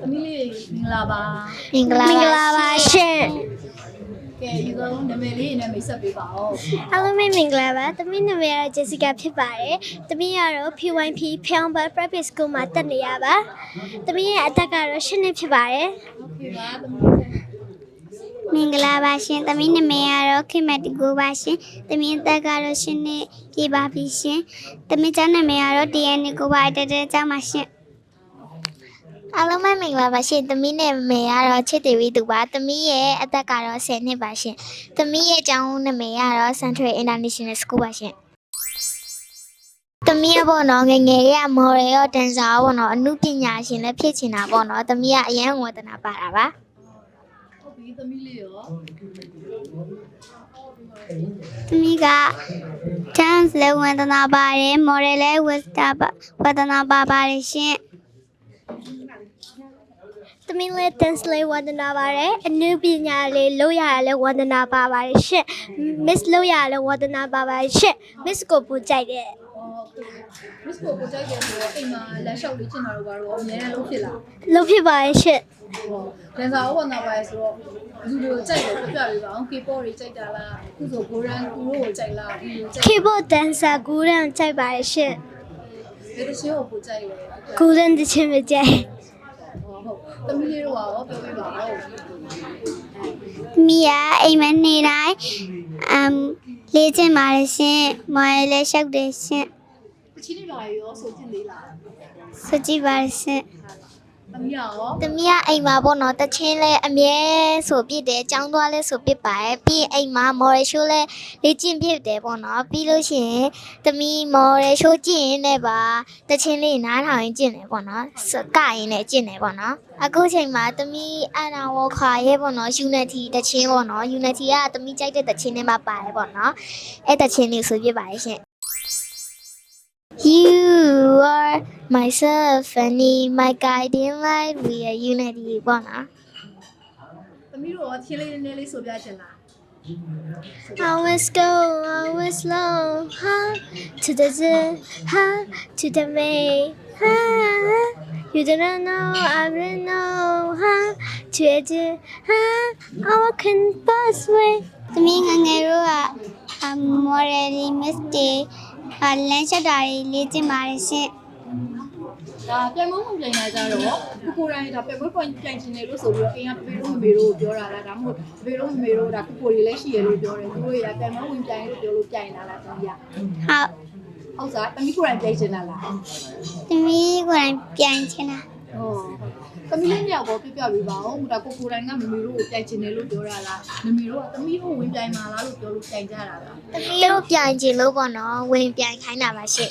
သမီးလေးမင်္ဂလာပါမင်္ဂလာပါရှင်ကဲဒီကောင်နာမည်လေးနဲ့မိတ်ဆက်ပေးပါဦးအားလုံးပဲမင်္ဂလာပါသမီးနာမည်က Jessica ဖြစ်ပါတယ်သမီးကတော့ PYP Pyeongba Private School မှာတက်နေရပါသမီးရဲ့အသက်ကတော့၈နှစ်ဖြစ်ပါတယ်ဟုတ်ကဲ့ပါသမီးမင်္ဂလာပါရှင်သမီးနာမည်ကတော့ခင်မတီကိုပါရှင်သမီးအသက်ကတော့ရှင်နှစ်ပြည့်ပါပြီရှင်သမီးကျောင်းနာမည်ကတော့ DNA ကိုပါတက်တက်ကျောင်းပါရှင် အားလုံးပဲမင်္ဂလာပါရှင်သမီးနာမည်ကတော့ချစ်တီဝီသူပါသမီးရဲ့အသက်ကတော့10နှစ်ပါရှင်သမီးရဲ့ကျောင်းနာမည်ကတော့ Central International School ပါရှင်သမီးရပေါ့နော်ငယ်ငယ်ရဲ့မော်ရယ်ရောဒန်ဆာရောပေါ့နော်အမှုပညာရှင်လည်းဖြစ်ချင်တာပေါ့နော်သမီးကအရန်ဝဒနာပါတာပါဟုတ်ပြီသမီးလေးရောသမီးက dance လည်းဝန္ဒနာပါတယ် model လည်းဝတ်တာပါဝန္ဒနာပါပါတယ်ရှင် သမီးလေး dance လေးဝန္ဒနာပါတယ်အနုပညာလေးလုပ်ရရလဲဝန္ဒနာပါပါတယ်ရှင့် miss လုပ်ရရလဲဝန္ဒနာပါပါတယ်ရှင့် miss ကိုပူကြိုက်တယ် မစ်ကိုကိုကြိုက်တယ်ဆိုတော့အိမ်မှာလက်လျှောက်လေးကျင်တာတော့ဘာလို့အများနဲ့လုပ်ဖြစ်လားလုပ်ဖြစ်ပါတယ်ရှင့်ဟောဒန်ဆာဟောနာပါဆိုတော့လူတွေကိုကြိုက်တယ်ပြပြပေးပါအောင် K-pop တွေကြိုက်တာလားအခုဆိုကိုရန်ကူရိုကိုကြိုက်လားဒီလိုကြိုက် keyboard dancer ဂူရန်ကြိုက်ပါတယ်ရှင့်ဒီတချင်းကိုကိုကြိုက်တယ်ဂူရန်တချင်မကြိုက်ဟုတ် ဟုတ်သမီးလေးတို့ရောပြောပြပါဦးသမီးကအိမ်မနေတိုင်းအမ်လေးချင်ပါတယ်ရှင် model လည်းရှောက်တယ်ရှင်တချင်းတွေပါရောဆိုချင်သေးလားစကြည့်ပါတယ်ရှင် သမီးရောသမီးကအိမ်မှာပေါ့နော်တချင်းလဲအမြဲဆိုပြစ်တယ်ចောင်းသွားလဲဆိုပြစ်ပါတယ်ပြီးရင်အိမ်မှာ model show လဲလေ့ကျင့်ပြစ်တယ်ပေါ့နော်ပြီးလို့ရှိရင်သမီး model show ကြည့်ရင်လည်းပါတချင်းလေးနားထောင်ရင်ကျင့်တယ်ပေါ့နော်စကရင်လည်းကျင့်တယ်ပေါ့နော်အခုချိန်မှာသမီးအနာဝခါရဲ့ပေါ့နော် unity တချင်းပေါ့နော် unity ကသမီးကြိုက်တဲ့တချင်းတွေမှာပါတယ်ပေါ့နော်အဲ့တချင်းလေးဆိုပြစ်ပါတယ်ရှင် You are myself and my guiding light we are unity ပေါ့နော် သမီးတို့ရောချင်းလေးနည်းနည်းလေးဆိုပြချင်လား Always go, always low, huh? To the Z, huh? To the May, huh? You didn't know, I didn't know, huh? To it, huh? Our can pass way. သမီးငယ်ငယ်တို့က model mistake အ လမ်းချက်တာတွေလေ့ကျင့်ပါတယ်ရှင်ဒါပြန်မုန်းမှုပြန်လာကြတော့ကိုကိုတိုင်းဒါပြန်မုန်းပွန်ပြန်ချင်တယ်လို့ဆိုပြီးတော့အိမ်ကပေတို့မမေတို့ပြောတာလားဒါမှမဟုတ်ပေတို့မမေတို့ဒါကိုကိုတွေလည်းရှိရလို့ပြောတယ်သူတို့ရပြန်မုန်းဝင်ပြန်လို့ပြောလို့ပြန်လာလားသမီးရဟုတ်ဟုတ်စားသမီးကိုယ်တိုင်ပြန်ချင်တာလားသမီးကိုယ်တိုင်ပြန်ချင်တာဟုတ် သမီးလေးမြောက်ပေါ်ပြပြပေးပါဦးဒါကိုကိုတိုင်းကမမေတို့ကိုပြန်ချင်တယ်လို့ပြောတာလားမမေတို့ကသမီးတို့ဝင်ပြန်มาလားလို့ပြောလို့ပြန်ကြတာလားသမီးတို့ပြန်ချင်လို့ပေါ့နော်ဝင်ပြန်ခိုင်းတာပါရှင်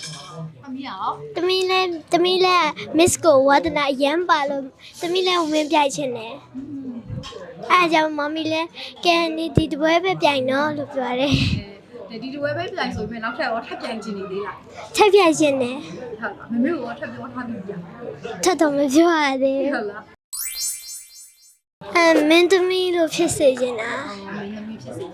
သမီးရောသမီးလဲသမီးလဲ Miss ကိုဝါဒနာအရန်ပါလို့သမီးလဲဝင်ပြိုက်ချင်တယ်အဲအကြောင့်မမီလဲကဲနေဒီတပွဲပဲပြိုင်နော်လို့ပြောတယ် ဒီဒီဝဲပဲပြန်ဆိုပြီးနောက်ထပ်ရောထပ်ပြန်ချင်နေသေးလားထပ်ပြိုင်ချင်တယ်ဟုတ်လားမမေတို့ရောထပ်ပြောထားပြီးပြန်ထပ်တော့မပြောရသေးဟုဘူးတ်လားအဲမင်းသမီးလို့ဖြစ်စေချင်တာမင်းသမီးဖြစ်စေ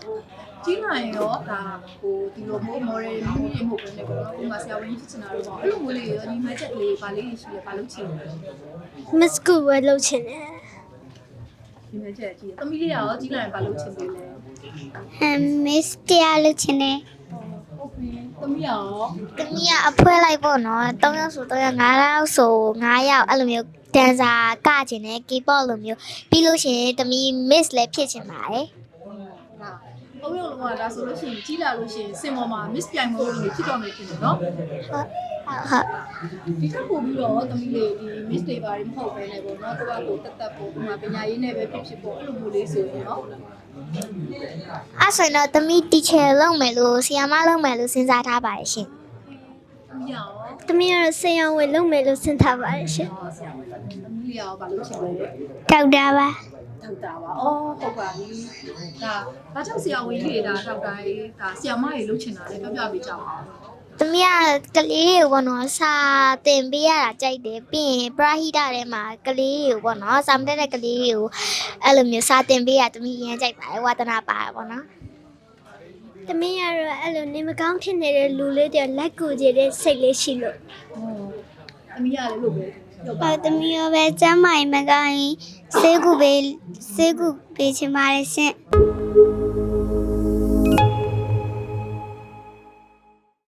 ကြီးနိုင်ရောဒါဟိုဒီလိုမျိုး model မျိုးတွေမဟုတ်ဘဲနဲ့ပေါ့နော်ဒီမှာဆရာဝန်ကြီးဖြစ်ချင်တာတော့ပေါ့အဲ့လိုမျိုးလေးရောဒီ match လေးပါလေးရှိရပါလို့ချင်တယ် Miss ကိုဝယ်လုပ်ချင်တယ်ဒီ match ကြီးသမီးလေးရောကြီးနိုင်ပါလို့ချင်သေးလဲ အမ် miss တရားလို့ချင်တယ်ဟုတ်ပြီသမီးရောသမီးကအဖွဲလိုက်ပေါ့နော်3ယောက်ဆို3ယောက်5ယောက်ဆို5ယောက်အဲ့လိုမျိုးဒန်ဆာကချင်တယ် K-pop လိုမျိုးပြီးလို့ရှိရင်သမီး miss လည်းဖြစ်ချင်ပါတယ်ဒါ အုံးရုံလုံးကဒါဆိုလို့ရှိရင်ကြီးလာလို့ရှိရင်စင်ပေါ်မှာ miss ပြိုင်မို့လို့ဖြစ်တော့မယ်ဖြစ်တယ်နော်ဟုတ်ဟုတ်ဒီထက်ပိုပြီးတော့သမီးလေးဒီ miss တွေပါမဟုတ်ပဲနဲ့ပေါ့နော်သူကကိုတက်တက်ပို့ဒီမှာပညာရေးနဲ့ပဲဖြစ်ဖြစ်ပေါ့အဲ့လိုမျိုးလေးဆိုရင်နော်အဲ့ဆိုရင်တော့သမီး teacher လုပ်မယ်လို့ဆရာမလုပ်မယ်လို့စဉ်းစားထားပါတယ်ရှင်သမီးရောသမီးကတော့ဆေးရောင်ဝယ်လုပ်မယ်လို့စဉ်းထားပါတယ်ရှင်ဟောဆရာမ သမီးရောဘာလို့ချင်လဲဒေါက်တာပါထောက်တာပါ။အော်ဟုတ်ပါပြီ။ဒါဘာကြောင့်ဆရာဝန်ကြီးတွေဒါထောက်တာရေးဒါဆရာမတွေလုပ်ချင်တာလဲပြောပြပေးကြပါဦးသမီးကကလေးတွေကိုပေါ့နော်စာသင်ပေးရတာကြိုက်တယ်ပြီးရင်ပရာဟိတထဲမှာကလေးတွေကိုပေါ့နော်စာမတက်တဲ့ကလေးတွေကိုအဲ့လိုမျိုးစာသင်ပေးရသမီးရမ်းကြိုက်ပါတယ်ဝါသနာပါတယ်ပေါ့နော်သမီးကတော့အဲ့လိုနေမကောင်းဖြစ်နေတဲ့လူလေးတွေလက်ကူကြည့်တဲ့စိတ်လေးရှိလို့။ဟုတ်။အမီးရလည်းလို့ပဲ ပြောပါဟောသမီးရောပဲကျမ်းမာရေးမကောင်းရင်ဆေးကုပေးဆေးကုပေးချင်ပါတယ်ရှင်